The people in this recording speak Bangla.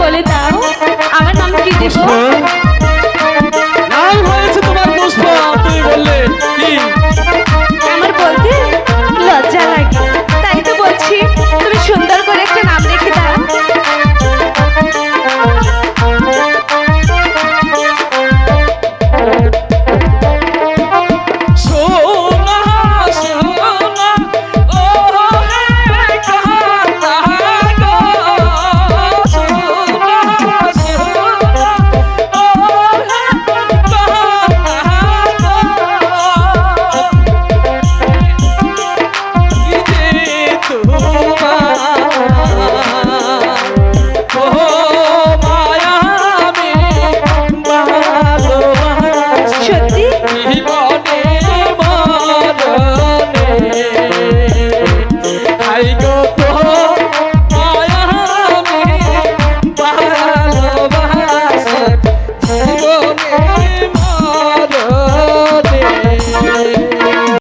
বলে দাও। আমার নাম কি দেবো?